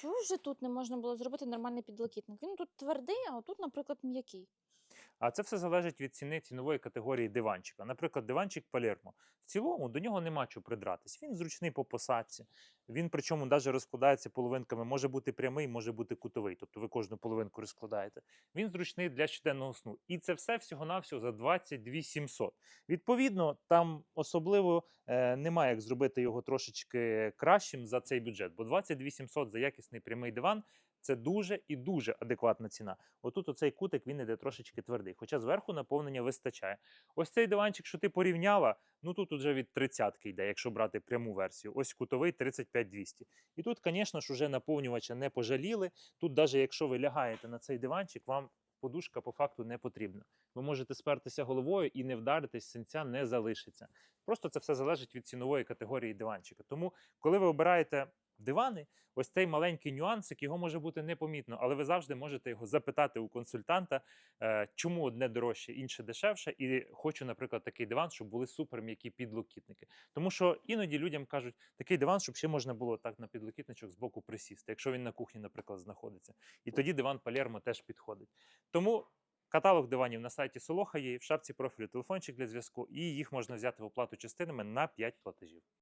Чого ж тут не можна було зробити нормальний підлокітник? Він тут твердий, а отут, наприклад, м'який. А це все залежить від ціни цінової категорії диванчика. Наприклад, диванчик Палермо. В цілому до нього нема чого придратись. Він зручний по посадці. Він причому навіть розкладається половинками, може бути прямий, може бути кутовий. Тобто ви кожну половинку розкладаєте. Він зручний для щоденного сну. І це все всього-навсього за 22 700. Відповідно, там особливо е, немає як зробити його трошечки кращим за цей бюджет, бо 22 700 за якісний прямий диван це дуже і дуже адекватна ціна. Отут оцей кутик він іде трошечки твердий, хоча зверху наповнення вистачає. Ось цей диванчик, що ти порівняла, ну тут вже від 30 йде, якщо брати пряму версію. Ось кутовий 35200. І тут, звісно ж, уже наповнювача не пожаліли. Тут, навіть якщо ви лягаєте на цей диванчик, вам подушка по факту не потрібна. Ви можете спертися головою і не вдаритись, синця не залишиться. Просто це все залежить від цінової категорії диванчика. Тому, коли ви обираєте дивани, ось цей маленький нюансик, його може бути непомітно, але ви завжди можете його запитати у консультанта, е, чому одне дорожче, інше дешевше, і хочу, наприклад, такий диван, щоб були супер м'які підлокітники. Тому що іноді людям кажуть, такий диван, щоб ще можна було так на підлокітничок з боку присісти, якщо він на кухні, наприклад, знаходиться. І тоді диван Палермо теж підходить. Тому каталог диванів на сайті Солоха є, в шапці профілю телефончик для зв'язку, і їх можна взяти в оплату частинами на 5 платежів.